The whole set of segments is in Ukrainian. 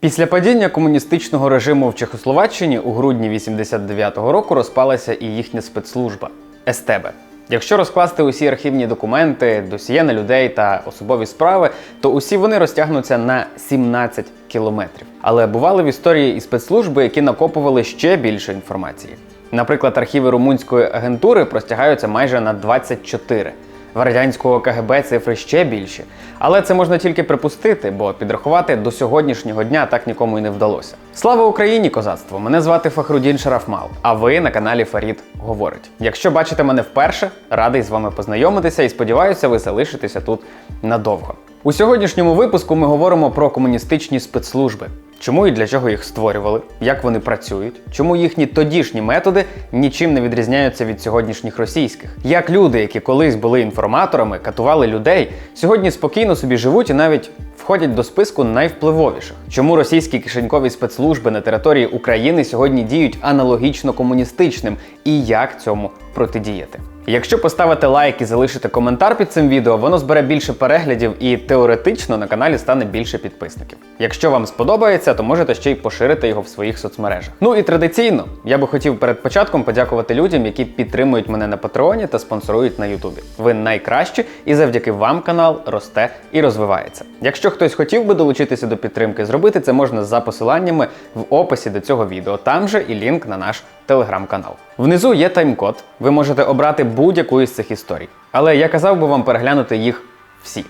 Після падіння комуністичного режиму в Чехословаччині у грудні 89-го року розпалася і їхня спецслужба СТБ. Якщо розкласти усі архівні документи, досьє на людей та особові справи, то усі вони розтягнуться на 17 кілометрів. Але бували в історії і спецслужби, які накопували ще більше інформації. Наприклад, архіви румунської агентури простягаються майже на 24. В радянського КГБ цифри ще більші. Але це можна тільки припустити, бо підрахувати до сьогоднішнього дня так нікому й не вдалося. Слава Україні, козацтво! Мене звати Фахрудін Шарафмал, а ви на каналі Фарід говорить. Якщо бачите мене вперше, радий з вами познайомитися і сподіваюся, ви залишитеся тут надовго. У сьогоднішньому випуску ми говоримо про комуністичні спецслужби. Чому і для чого їх створювали, як вони працюють, чому їхні тодішні методи нічим не відрізняються від сьогоднішніх російських, як люди, які колись були інформаторами, катували людей, сьогодні спокійно собі живуть і навіть входять до списку найвпливовіших. Чому російські кишенькові спецслужби на території України сьогодні діють аналогічно комуністичним і як цьому протидіяти? Якщо поставити лайк і залишити коментар під цим відео, воно збере більше переглядів і теоретично на каналі стане більше підписників. Якщо вам сподобається, то можете ще й поширити його в своїх соцмережах. Ну і традиційно я би хотів перед початком подякувати людям, які підтримують мене на Патреоні та спонсорують на Ютубі. Ви найкращі, і завдяки вам канал росте і розвивається. Якщо хтось хотів би долучитися до підтримки, зробити це можна за посиланнями в описі до цього відео. Там же і лінк на наш телеграм-канал. Внизу є тайм-код. Ви можете обрати будь-яку із цих історій. Але я казав би вам переглянути їх всі.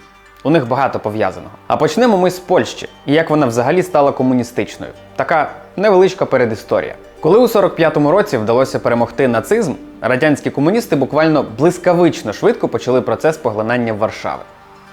У них багато пов'язаного. А почнемо ми з Польщі і як вона взагалі стала комуністичною. Така невеличка передісторія. Коли у 45-му році вдалося перемогти нацизм, радянські комуністи буквально блискавично швидко почали процес поглинання Варшави.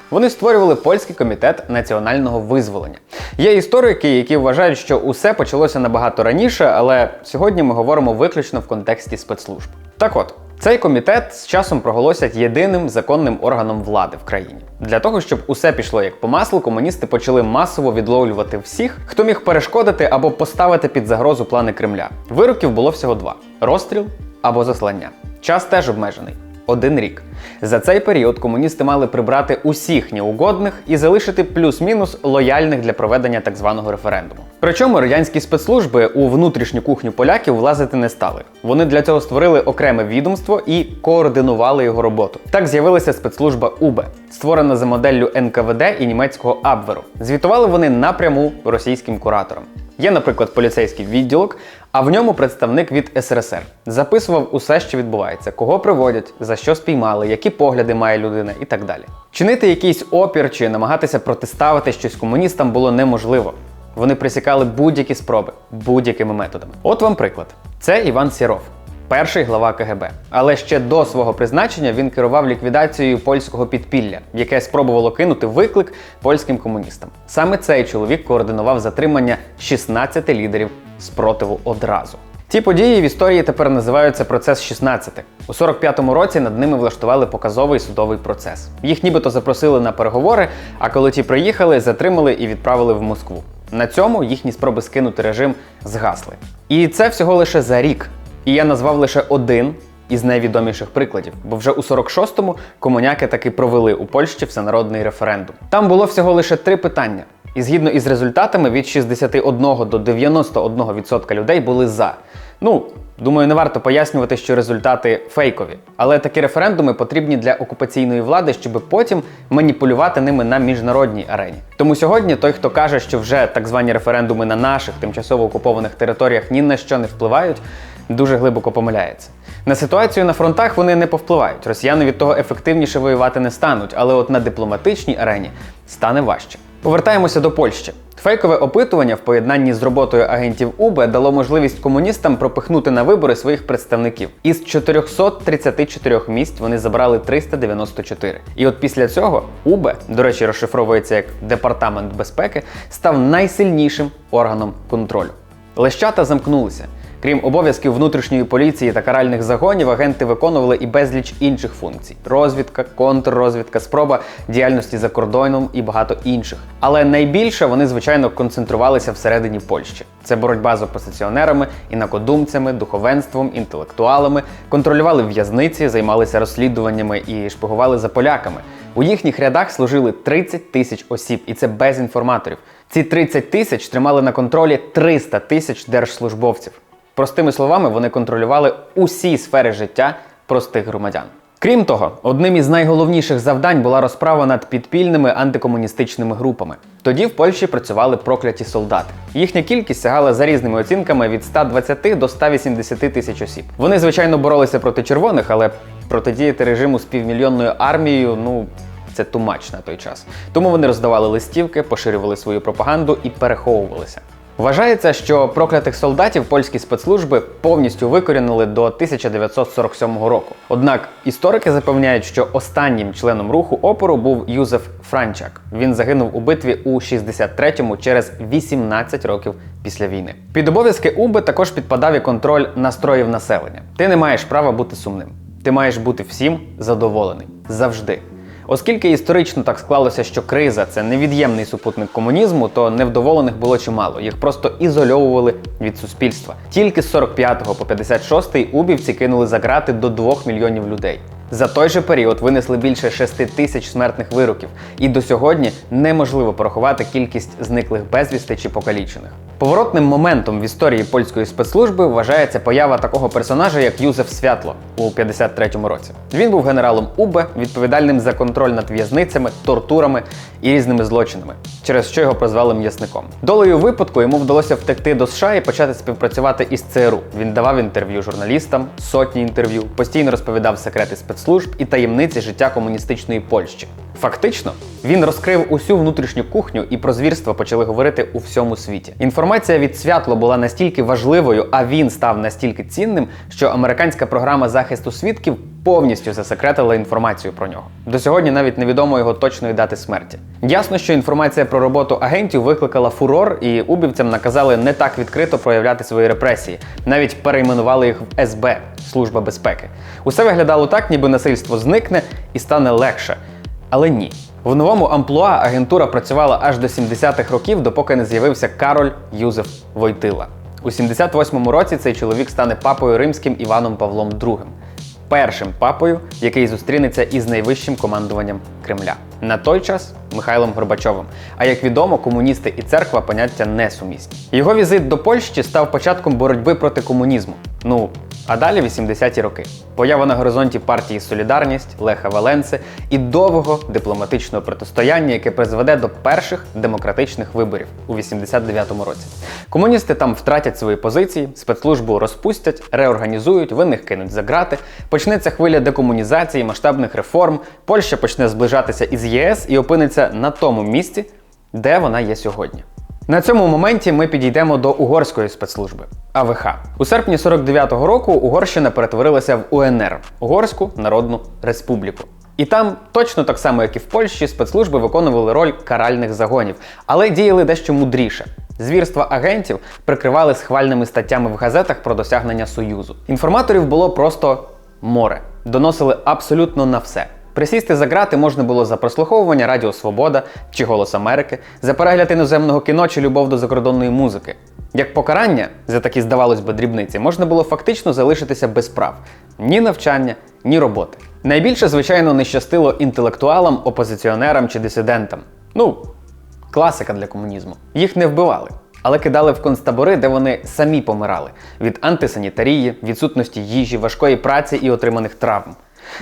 Вони створювали польський комітет національного визволення. Є історики, які вважають, що усе почалося набагато раніше, але сьогодні ми говоримо виключно в контексті спецслужб. Так от. Цей комітет з часом проголосять єдиним законним органом влади в країні. Для того, щоб усе пішло як по маслу, комуністи почали масово відловлювати всіх, хто міг перешкодити або поставити під загрозу плани Кремля. Вироків було всього два: розстріл або заслання. Час теж обмежений один рік. За цей період комуністи мали прибрати усіх неугодних і залишити плюс-мінус лояльних для проведення так званого референдуму. Причому радянські спецслужби у внутрішню кухню поляків влазити не стали. Вони для цього створили окреме відомство і координували його роботу. Так з'явилася спецслужба УБ, створена за моделлю НКВД і німецького Абверу. Звітували вони напряму російським кураторам. Є, наприклад, поліцейський відділок, а в ньому представник від СРСР записував усе, що відбувається, кого приводять, за що спіймали, які погляди має людина і так далі. Чинити якийсь опір чи намагатися протиставити щось комуністам було неможливо. Вони присікали будь-які спроби будь-якими методами. От вам приклад: це Іван Сіров. Перший глава КГБ, але ще до свого призначення він керував ліквідацією польського підпілля, яке спробувало кинути виклик польським комуністам. Саме цей чоловік координував затримання 16 лідерів спротиву одразу. Ці події в історії тепер називаються процес 16. У 45-му році над ними влаштували показовий судовий процес. Їх нібито запросили на переговори, а коли ті приїхали, затримали і відправили в Москву. На цьому їхні спроби скинути режим згасли. І це всього лише за рік. І я назвав лише один із найвідоміших прикладів, бо вже у 46-му комуняки таки провели у Польщі всенародний референдум. Там було всього лише три питання. І згідно із результатами, від 61 до 91% людей були за. Ну, думаю, не варто пояснювати, що результати фейкові. Але такі референдуми потрібні для окупаційної влади, щоб потім маніпулювати ними на міжнародній арені. Тому сьогодні той, хто каже, що вже так звані референдуми на наших тимчасово окупованих територіях ні на що не впливають, дуже глибоко помиляється. На ситуацію на фронтах вони не повпливають. Росіяни від того ефективніше воювати не стануть, але от на дипломатичній арені стане важче. Повертаємося до Польщі. Фейкове опитування в поєднанні з роботою агентів УБ дало можливість комуністам пропихнути на вибори своїх представників. Із 434 місць вони забрали 394. І от після цього УБ, до речі, розшифровується як Департамент безпеки, став найсильнішим органом контролю. Лещата замкнулися. Крім обов'язків внутрішньої поліції та каральних загонів, агенти виконували і безліч інших функцій: розвідка, контррозвідка, спроба діяльності за кордоном і багато інших. Але найбільше вони, звичайно, концентрувалися всередині Польщі. Це боротьба з опозиціонерами, інакодумцями, духовенством, інтелектуалами, контролювали в'язниці, займалися розслідуваннями і шпигували за поляками, У їхніх рядах служили 30 тисяч осіб, і це без інформаторів. Ці 30 тисяч тримали на контролі 300 тисяч держслужбовців. Простими словами, вони контролювали усі сфери життя простих громадян. Крім того, одним із найголовніших завдань була розправа над підпільними антикомуністичними групами. Тоді в Польщі працювали прокляті солдати. Їхня кількість сягала за різними оцінками від 120 до 180 тисяч осіб. Вони, звичайно, боролися проти червоних, але протидіяти режиму з півмільйонною армією, ну. Це тумач на той час. Тому вони роздавали листівки, поширювали свою пропаганду і переховувалися. Вважається, що проклятих солдатів польські спецслужби повністю викорінили до 1947 року. Однак історики запевняють, що останнім членом руху опору був Юзеф Франчак. Він загинув у битві у 63-му через 18 років після війни. Під обов'язки УБИ також підпадав і контроль настроїв населення. Ти не маєш права бути сумним. Ти маєш бути всім задоволений завжди. Оскільки історично так склалося, що криза це невід'ємний супутник комунізму, то невдоволених було чимало. Їх просто ізольовували від суспільства. Тільки з 45 по 56 убівці кинули за грати до 2 мільйонів людей. За той же період винесли більше 6 тисяч смертних вироків, і до сьогодні неможливо порахувати кількість зниклих безвісти чи покалічених. Поворотним моментом в історії польської спецслужби вважається поява такого персонажа, як Юзеф Святло у 53-му році. Він був генералом УБ, відповідальним за контроль над в'язницями, тортурами і різними злочинами, через що його прозвали м'ясником. Долею випадку йому вдалося втекти до США і почати співпрацювати із ЦРУ. Він давав інтерв'ю журналістам, сотні інтерв'ю, постійно розповідав секрети спецслужб і таємниці життя комуністичної Польщі. Фактично, він розкрив усю внутрішню кухню, і про звірства почали говорити у всьому світі. Інформація від святло була настільки важливою, а він став настільки цінним, що американська програма захисту свідків повністю засекретила інформацію про нього. До сьогодні навіть невідомо його точної дати смерті. Ясно, що інформація про роботу агентів викликала фурор, і убівцям наказали не так відкрито проявляти свої репресії, навіть перейменували їх в СБ Служба безпеки. Усе виглядало так, ніби насильство зникне і стане легше. Але ні. В новому амплуа агентура працювала аж до 70-х років, допоки не з'явився Кароль Юзеф Войтила. У 78-му році цей чоловік стане папою римським Іваном Павлом II, першим папою, який зустрінеться із найвищим командуванням Кремля. На той час Михайлом Горбачовим. А як відомо, комуністи і церква поняття несумісні. Його візит до Польщі став початком боротьби проти комунізму. Ну, а далі 80-ті роки. Поява на горизонті партії Солідарність, Леха Валенси і довгого дипломатичного протистояння, яке призведе до перших демократичних виборів у 89-му році. Комуністи там втратять свої позиції, спецслужбу розпустять, реорганізують, винних кинуть за грати, почнеться хвиля декомунізації, масштабних реформ. Польща почне зближатися із ЄС і опиниться на тому місці, де вона є сьогодні. На цьому моменті ми підійдемо до угорської спецслужби АВХ. У серпні 49-го року Угорщина перетворилася в УНР Угорську Народну Республіку. І там, точно так само, як і в Польщі, спецслужби виконували роль каральних загонів, але діяли дещо мудріше. Звірства агентів прикривали схвальними статтями в газетах про досягнення союзу. Інформаторів було просто море, доносили абсолютно на все. Присісти за грати можна було за прослуховування Радіо Свобода чи Голос Америки, за перегляд іноземного кіно чи любов до закордонної музики. Як покарання за такі, здавалось би, дрібниці, можна було фактично залишитися без прав ні навчання, ні роботи. Найбільше, звичайно, не щастило інтелектуалам, опозиціонерам чи дисидентам. Ну, класика для комунізму. Їх не вбивали, але кидали в концтабори, де вони самі помирали від антисанітарії, відсутності їжі, важкої праці і отриманих травм.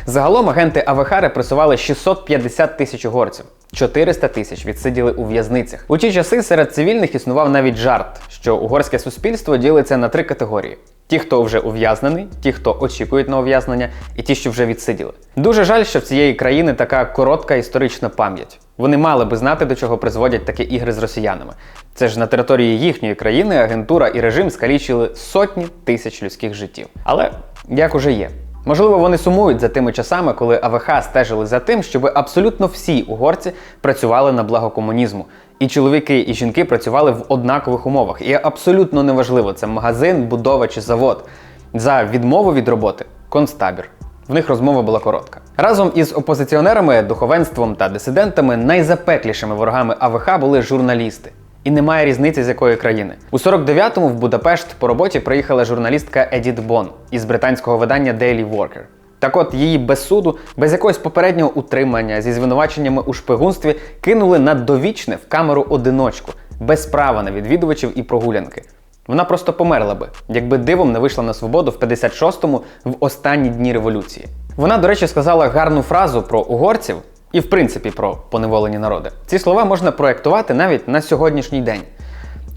Загалом агенти АВХ репресували 650 тисяч угорців, 400 тисяч відсиділи у в'язницях. У ті часи серед цивільних існував навіть жарт, що угорське суспільство ділиться на три категорії: ті, хто вже ув'язнений, ті, хто очікують на ув'язнення, і ті, що вже відсиділи. Дуже жаль, що в цієї країни така коротка історична пам'ять. Вони мали би знати, до чого призводять такі ігри з росіянами. Це ж на території їхньої країни агентура і режим скалічили сотні тисяч людських життів. Але як уже є. Можливо, вони сумують за тими часами, коли АВХ стежили за тим, щоб абсолютно всі угорці працювали на благо комунізму. І чоловіки і жінки працювали в однакових умовах. І абсолютно неважливо, це магазин, будова чи завод. За відмову від роботи концтабір. В них розмова була коротка. Разом із опозиціонерами, духовенством та дисидентами найзапеклішими ворогами АВХ були журналісти. І немає різниці з якої країни. У 49-му в Будапешт по роботі приїхала журналістка Едіт Бон із британського видання Daily Worker. Так от її без суду, без якогось попереднього утримання зі звинуваченнями у шпигунстві кинули на довічне в камеру одиночку, без права на відвідувачів і прогулянки. Вона просто померла би, якби дивом не вийшла на свободу в 56-му в останні дні революції. Вона, до речі, сказала гарну фразу про угорців і, в принципі, про поневолені народи. Ці слова можна проєктувати навіть на сьогоднішній день.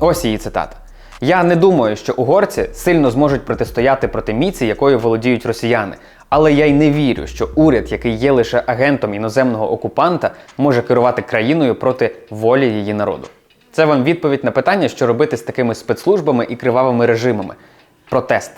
Ось її цитата. Я не думаю, що угорці сильно зможуть протистояти проти міці, якою володіють росіяни. Але я й не вірю, що уряд, який є лише агентом іноземного окупанта, може керувати країною проти волі її народу. Це вам відповідь на питання, що робити з такими спецслужбами і кривавими режимами. Протест.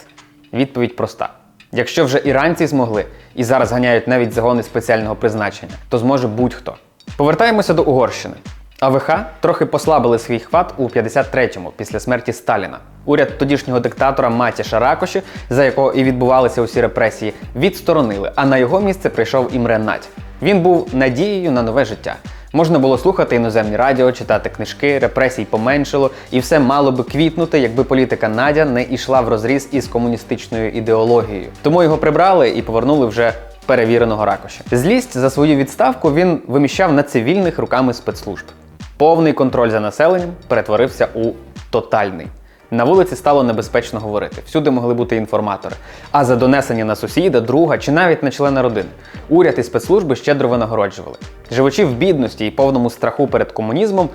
Відповідь проста. Якщо вже іранці змогли і зараз ганяють навіть загони спеціального призначення, то зможе будь-хто. Повертаємося до Угорщини. АВХ трохи послабили свій хват у 53-му після смерті Сталіна. Уряд тодішнього диктатора Матіша Ракоші, за якого і відбувалися усі репресії, відсторонили, а на його місце прийшов Імре Надь. Він був надією на нове життя. Можна було слухати іноземні радіо, читати книжки, репресій поменшило, і все мало би квітнути, якби політика Надя не йшла в розріз із комуністичною ідеологією. Тому його прибрали і повернули вже перевіреного ракоші. Злість за свою відставку він виміщав на цивільних руками спецслужб. Повний контроль за населенням перетворився у тотальний. На вулиці стало небезпечно говорити. Всюди могли бути інформатори. А за донесення на сусіда, друга чи навіть на члена родини. Уряд і спецслужби щедро винагороджували. Живучи в бідності і повному страху перед комунізмом,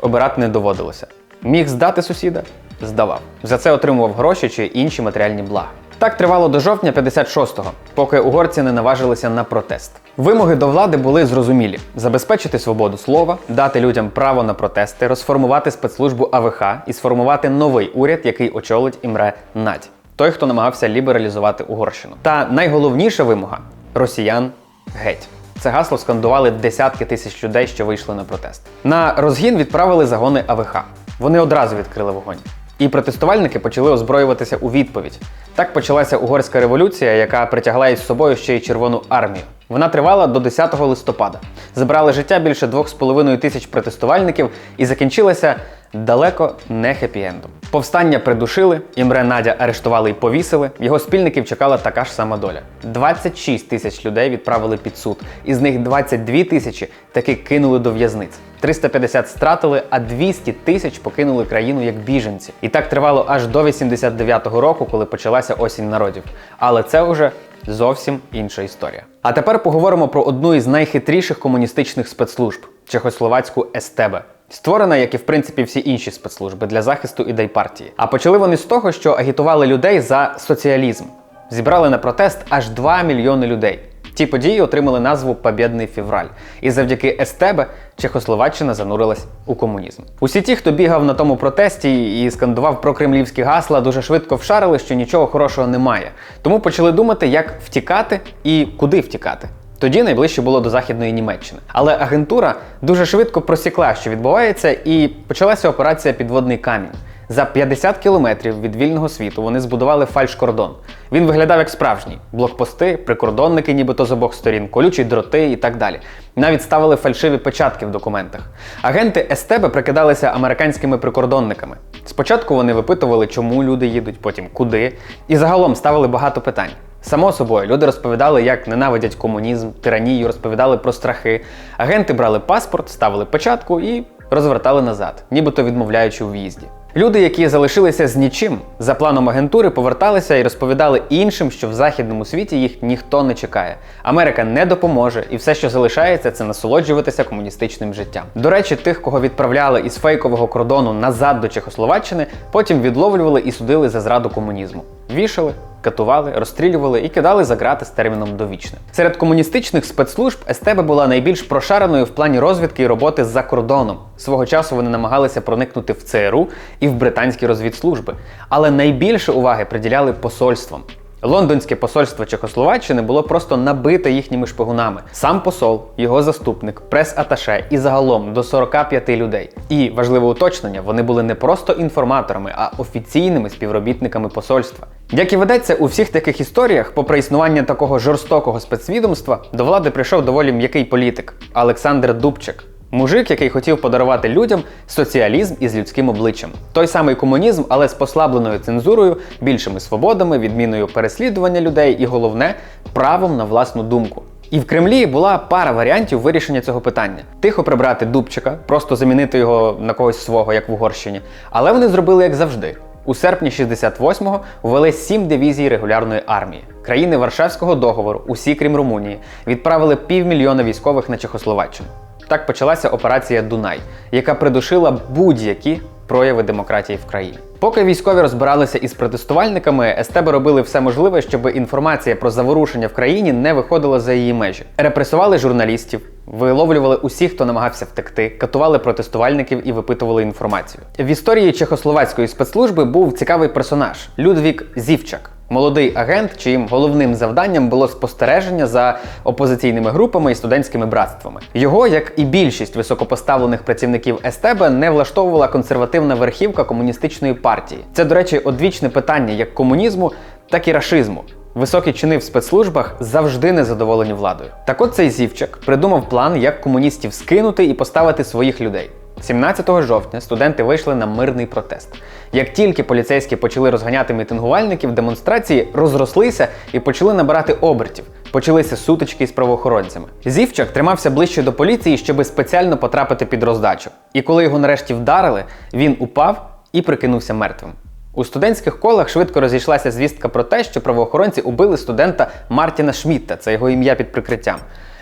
обирати не доводилося. Міг здати сусіда? Здавав. За це отримував гроші чи інші матеріальні блага. Так тривало до жовтня 56-го, поки угорці не наважилися на протест. Вимоги до влади були зрозумілі: забезпечити свободу слова, дати людям право на протести, розформувати спецслужбу АВХ і сформувати новий уряд, який очолить Імре Надь, той, хто намагався лібералізувати Угорщину. Та найголовніша вимога росіян геть. Це гасло скандували десятки тисяч людей, що вийшли на протест. На розгін відправили загони АВХ. Вони одразу відкрили вогонь. І протестувальники почали озброюватися у відповідь. Так почалася угорська революція, яка притягла із собою ще й Червону армію. Вона тривала до 10 листопада. Забрали життя більше 2,5 тисяч протестувальників і закінчилася далеко не хеппі-ендом. Повстання придушили, Імре Надя арештували і повісили. Його спільників чекала така ж сама доля. 26 тисяч людей відправили під суд, із них 22 тисячі таки кинули до в'язниць. 350 стратили, а 200 тисяч покинули країну як біженці. І так тривало аж до 89-го року, коли почалася осінь народів. Але це вже зовсім інша історія. А тепер поговоримо про одну із найхитріших комуністичних спецслужб чехословацьку СТБ. Створена, як і в принципі всі інші спецслужби для захисту ідей партії. А почали вони з того, що агітували людей за соціалізм. Зібрали на протест аж 2 мільйони людей. Ті події отримали назву Побєдний февраль. І завдяки СТБ Чехословаччина занурилась у комунізм. Усі ті, хто бігав на тому протесті і скандував про кремлівські гасла, дуже швидко вшарили, що нічого хорошого немає. Тому почали думати, як втікати і куди втікати. Тоді найближче було до Західної Німеччини. Але агентура дуже швидко просікла, що відбувається, і почалася операція Підводний камінь. За 50 кілометрів від вільного світу вони збудували фальш-кордон. Він виглядав як справжній: блокпости, прикордонники, нібито з обох сторін, колючі дроти і так далі. Навіть ставили фальшиві печатки в документах. Агенти СТБ прикидалися американськими прикордонниками. Спочатку вони випитували, чому люди їдуть, потім куди, і загалом ставили багато питань. Само собою, люди розповідали, як ненавидять комунізм, тиранію, розповідали про страхи. Агенти брали паспорт, ставили печатку і розвертали назад, нібито відмовляючи у в'їзді. Люди, які залишилися з нічим, за планом агентури поверталися і розповідали іншим, що в західному світі їх ніхто не чекає. Америка не допоможе, і все, що залишається, це насолоджуватися комуністичним життям. До речі, тих, кого відправляли із фейкового кордону назад до Чехословаччини, потім відловлювали і судили за зраду комунізму. Вішали, катували, розстрілювали і кидали за грати з терміном довічне. Серед комуністичних спецслужб СТБ була найбільш прошареною в плані розвідки і роботи за кордоном. Свого часу вони намагалися проникнути в ЦРУ і в британські розвідслужби, але найбільше уваги приділяли посольствам. Лондонське посольство Чехословаччини було просто набите їхніми шпигунами. Сам посол, його заступник, прес-аташе і загалом до 45 людей. І важливе уточнення, вони були не просто інформаторами, а офіційними співробітниками посольства. Як і ведеться у всіх таких історіях, попри існування такого жорстокого спецвідомства, до влади прийшов доволі м'який політик Олександр Дубчик. Мужик, який хотів подарувати людям соціалізм із людським обличчям. Той самий комунізм, але з послабленою цензурою, більшими свободами, відміною переслідування людей і головне правом на власну думку. І в Кремлі була пара варіантів вирішення цього питання: тихо прибрати Дубчика, просто замінити його на когось свого, як в Угорщині. Але вони зробили як завжди. У серпні 68-го ввели сім дивізій регулярної армії. Країни Варшавського договору, усі крім Румунії, відправили півмільйона військових на Чехословаччину. Так почалася операція Дунай, яка придушила будь-які прояви демократії в країні. Поки військові розбиралися із протестувальниками, СТБ робили все можливе, щоб інформація про заворушення в країні не виходила за її межі. Репресували журналістів, виловлювали усіх, хто намагався втекти, катували протестувальників і випитували інформацію. В історії чехословацької спецслужби був цікавий персонаж Людвік Зівчак. Молодий агент, чиїм головним завданням було спостереження за опозиційними групами і студентськими братствами. Його, як і більшість високопоставлених працівників СТБ, не влаштовувала консервативна верхівка комуністичної партії. Це, до речі, одвічне питання як комунізму, так і рашизму. Високі чини в спецслужбах завжди незадоволені владою. Так от цей зівчак придумав план, як комуністів скинути і поставити своїх людей. 17 жовтня студенти вийшли на мирний протест. Як тільки поліцейські почали розганяти мітингувальників, демонстрації розрослися і почали набирати обертів. Почалися сутички з правоохоронцями. Зівчак тримався ближче до поліції, щоби спеціально потрапити під роздачу. І коли його нарешті вдарили, він упав і прикинувся мертвим. У студентських колах швидко розійшлася звістка про те, що правоохоронці убили студента Мартіна Шмітта, це його ім'я під прикриттям.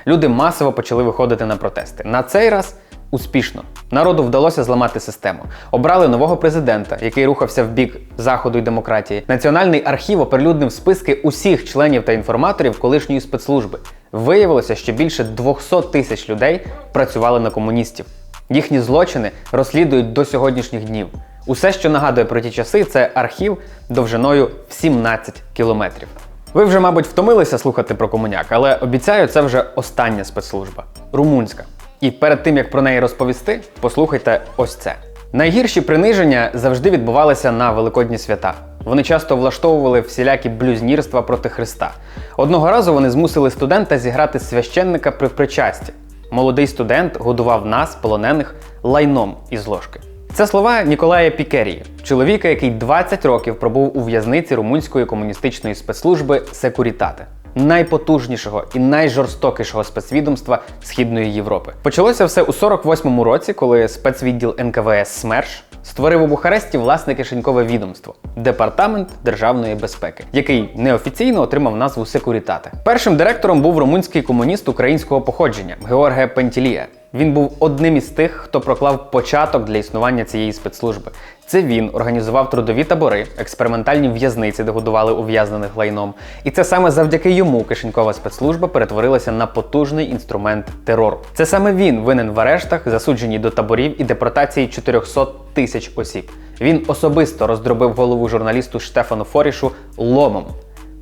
Люди масово почали виходити на протести. На цей раз успішно. Народу вдалося зламати систему. Обрали нового президента, який рухався в бік заходу і демократії. Національний архів оприлюднив списки усіх членів та інформаторів колишньої спецслужби. Виявилося, що більше 200 тисяч людей працювали на комуністів. Їхні злочини розслідують до сьогоднішніх днів. Усе, що нагадує про ті часи, це архів довжиною в 17 кілометрів. Ви вже, мабуть, втомилися слухати про комуняк, але обіцяю, це вже остання спецслужба румунська. І перед тим як про неї розповісти, послухайте ось це. Найгірші приниження завжди відбувалися на великодні свята. Вони часто влаштовували всілякі блюзнірства проти Христа. Одного разу вони змусили студента зіграти священника при причасті. Молодий студент годував нас, полонених, лайном із ложки. Це слова Ніколая Пікерії, чоловіка, який 20 років пробув у в'язниці румунської комуністичної спецслужби Секурітате найпотужнішого і найжорстокішого спецвідомства Східної Європи. Почалося все у 48-му році, коли спецвідділ НКВС СМЕРШ створив у Бухаресті власне кишенькове відомство Департамент державної безпеки, який неофіційно отримав назву Секурітате. Першим директором був румунський комуніст українського походження Георге Пентілія. Він був одним із тих, хто проклав початок для існування цієї спецслужби. Це він організував трудові табори, експериментальні в'язниці, де годували ув'язнених лайном. І це саме завдяки йому кишенькова спецслужба перетворилася на потужний інструмент терору. Це саме він винен в арештах, засудженій до таборів і депортації 400 тисяч осіб. Він особисто роздробив голову журналісту Штефану Форішу ломом.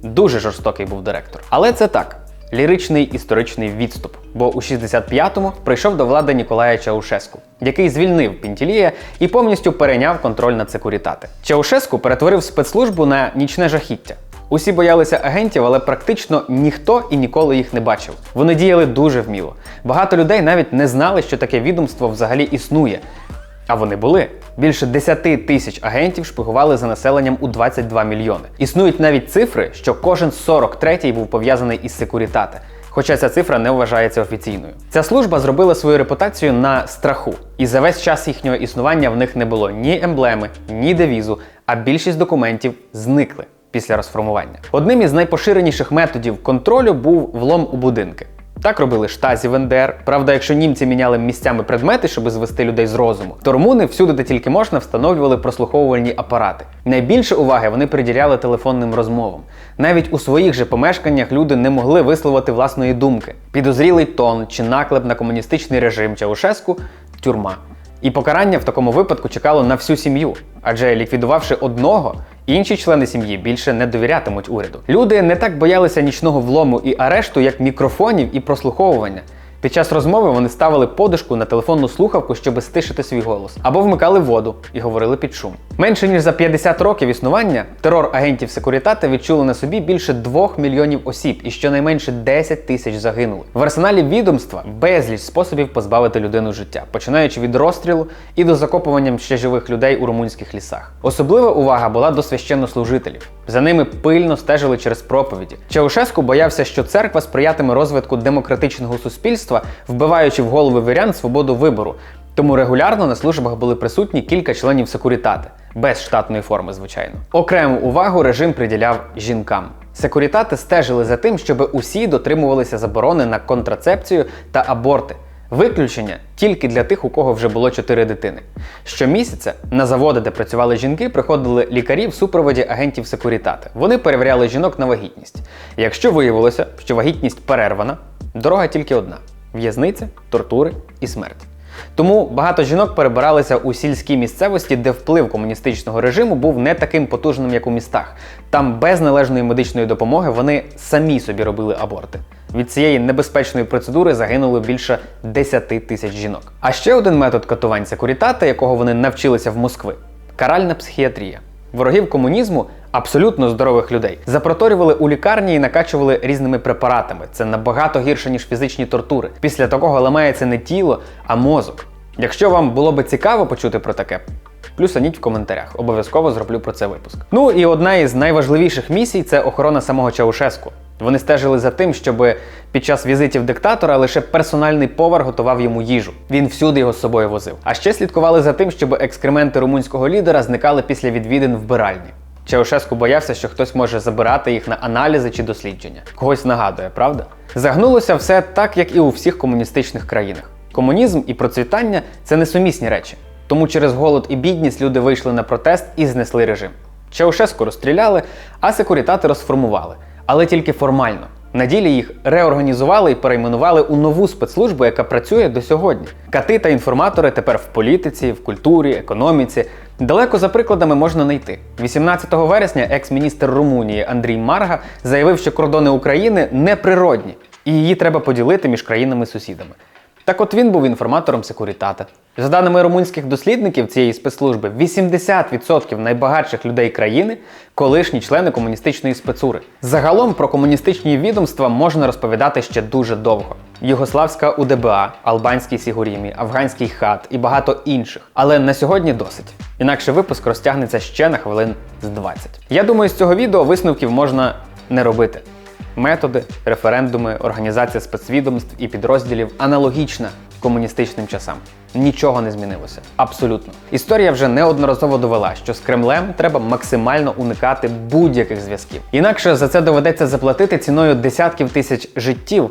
Дуже жорстокий був директор. Але це так. Ліричний історичний відступ, бо у 65-му прийшов до влади Ніколая Чаушеску, який звільнив Пінтілія і повністю перейняв контроль над секурітати. Чаушеску перетворив спецслужбу на нічне жахіття. Усі боялися агентів, але практично ніхто і ніколи їх не бачив. Вони діяли дуже вміло. Багато людей навіть не знали, що таке відомство взагалі існує. А вони були. Більше 10 тисяч агентів шпигували за населенням у 22 мільйони. Існують навіть цифри, що кожен 43-й був пов'язаний із секурітати. Хоча ця цифра не вважається офіційною. Ця служба зробила свою репутацію на страху, і за весь час їхнього існування в них не було ні емблеми, ні девізу, а більшість документів зникли після розформування. Одним із найпоширеніших методів контролю був влом у будинки. Так робили штазі в НДР. Правда, якщо німці міняли місцями предмети, щоб звести людей з розуму, то румуни всюди, де тільки можна, встановлювали прослуховувальні апарати. Найбільше уваги вони приділяли телефонним розмовам. Навіть у своїх же помешканнях люди не могли висловити власної думки. Підозрілий тон чи наклеп на комуністичний режим Чаушеску тюрма. І покарання в такому випадку чекало на всю сім'ю, адже ліквідувавши одного, інші члени сім'ї більше не довірятимуть уряду. Люди не так боялися нічного влому і арешту, як мікрофонів і прослуховування. Під час розмови вони ставили подушку на телефонну слухавку, щоб стишити свій голос, або вмикали воду і говорили під шум. Менше ніж за 50 років існування терор агентів секурітати відчули на собі більше 2 мільйонів осіб і щонайменше 10 тисяч загинули. В арсеналі відомства безліч способів позбавити людину життя, починаючи від розстрілу і до закопуванням ще живих людей у румунських лісах. Особлива увага була до священнослужителів. За ними пильно стежили через проповіді. Чаушеску боявся, що церква сприятиме розвитку демократичного суспільства, вбиваючи в голови вірян свободу вибору. Тому регулярно на службах були присутні кілька членів секурітати, без штатної форми, звичайно. Окрему увагу режим приділяв жінкам. Секурітати стежили за тим, щоб усі дотримувалися заборони на контрацепцію та аборти. Виключення тільки для тих, у кого вже було чотири дитини. Щомісяця на заводи, де працювали жінки, приходили лікарі в супроводі агентів секурітати. Вони перевіряли жінок на вагітність. Якщо виявилося, що вагітність перервана, дорога тільки одна: в'язниця, тортури і смерть. Тому багато жінок перебиралися у сільські місцевості, де вплив комуністичного режиму був не таким потужним, як у містах. Там без належної медичної допомоги вони самі собі робили аборти. Від цієї небезпечної процедури загинуло більше 10 тисяч жінок. А ще один метод катувань секурітата, якого вони навчилися в Москви каральна психіатрія. Ворогів комунізму, абсолютно здорових людей, запроторювали у лікарні і накачували різними препаратами. Це набагато гірше, ніж фізичні тортури. Після такого ламається не тіло, а мозок. Якщо вам було би цікаво почути про таке, плюсаніть в коментарях. Обов'язково зроблю про це випуск. Ну і одна із найважливіших місій це охорона самого Чаушеску. Вони стежили за тим, щоб під час візитів диктатора лише персональний повар готував йому їжу. Він всюди його з собою возив. А ще слідкували за тим, щоб екскременти румунського лідера зникали після відвідин вбиральні. Чаушеску боявся, що хтось може забирати їх на аналізи чи дослідження. Когось нагадує, правда? Загнулося все так, як і у всіх комуністичних країнах. Комунізм і процвітання це несумісні речі. Тому через голод і бідність люди вийшли на протест і знесли режим. Чаушеску розстріляли, а секурітати розформували, але тільки формально. На ділі їх реорганізували і перейменували у нову спецслужбу, яка працює до сьогодні. Кати та інформатори тепер в політиці, в культурі, економіці. Далеко за прикладами можна знайти. 18 вересня екс-міністр Румунії Андрій Марга заявив, що кордони України неприродні, і її треба поділити між країнами-сусідами. Так от він був інформатором секурітата. За даними румунських дослідників цієї спецслужби, 80% найбагатших людей країни колишні члени комуністичної спецури. Загалом про комуністичні відомства можна розповідати ще дуже довго: Югославська УДБА, Албанський Сігурімі, Афганський хат і багато інших. Але на сьогодні досить. Інакше випуск розтягнеться ще на хвилин з 20. Я думаю, з цього відео висновків можна не робити. Методи, референдуми, організація спецвідомств і підрозділів аналогічна комуністичним часам. Нічого не змінилося. Абсолютно. Історія вже неодноразово довела, що з Кремлем треба максимально уникати будь-яких зв'язків. Інакше за це доведеться заплатити ціною десятків тисяч життів